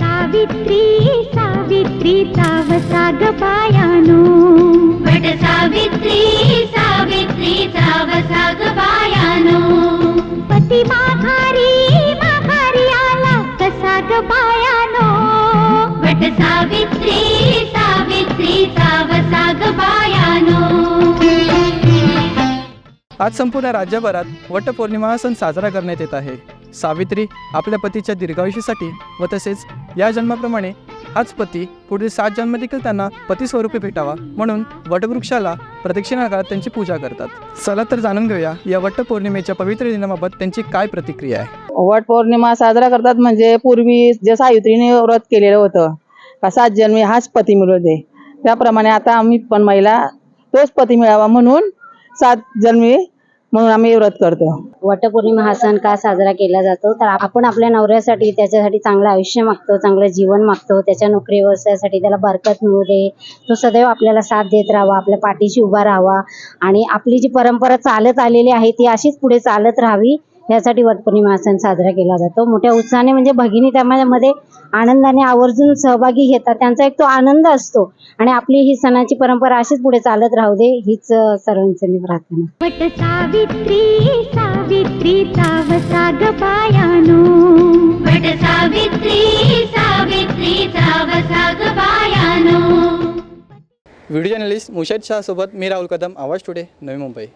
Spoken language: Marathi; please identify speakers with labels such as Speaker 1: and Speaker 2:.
Speaker 1: సావిత్రి సావిత్రి తావ సాగపాయాను. బట సావిత్రి సావిత్రి తావ సాగపాయాను. పతిమా सावित्री बायानो.
Speaker 2: आज संपूर्ण राज्यभरात वटपौर्णिमा हा सण साजरा करण्यात येत आहे. सावित्री आपल्या पतीच्या दीर्घायुष्यासाठी व तसेच या जन्माप्रमाणे हाच पती पुढील सात जन्म देखील त्यांना पतीस्वरूपी भेटावा म्हणून वटवृक्षाला प्रदक्षिणा काळात त्यांची पूजा करतात. चला तर जाणून घेऊया या वटपौर्णिमेच्या पवित्र दिनाबाबत त्यांची काय प्रतिक्रिया आहे?
Speaker 3: वट पौर्णिमा साजरा करतात म्हणजे पूर्वी जे सावित्रीने व्रत केलेलं होतं का सात जन्मी हाच पती मिळू दे. त्याप्रमाणे आता आम्ही पण महिला तोच पती मिळावा म्हणून सात जन्मी म्हणून आम्ही व्रत करतो.
Speaker 4: वटपौर्णिमा हा सण का साजरा केला जातो? तर आपण आपल्या नवऱ्यासाठी त्याच्यासाठी चांगलं आयुष्य मागतो चांगलं जीवन मागतो त्याच्या नोकरी व्यवसायासाठी त्याला बरकत मिळू दे. तो सदैव आपल्याला साथ देत राहावा आपल्या पाठीशी उभा राहावा. आणि आपली जी परंपरा चालत आलेली आहे ती अशीच पुढे चालत राहावी. यासाठी वटपौर्णिमा हा सण साजरा केला जातो. मोठ्या उत्साहाने म्हणजे भगिनी त्यामध्ये आनंदाने आवर्जून सहभागी घेतात. त्यांचा एक तो आनंद असतो. आणि आपली ही सणाची परंपरा अशीच पुढे चालत राहू दे हीच सर्वांची मी प्रार्थना.
Speaker 1: वट सावित्री वट सावित्री
Speaker 2: व्हिडिओ जर्नलिस्ट मुशद शहासोबत मी राहुल कदम आवाज टुडे नवी मुंबई.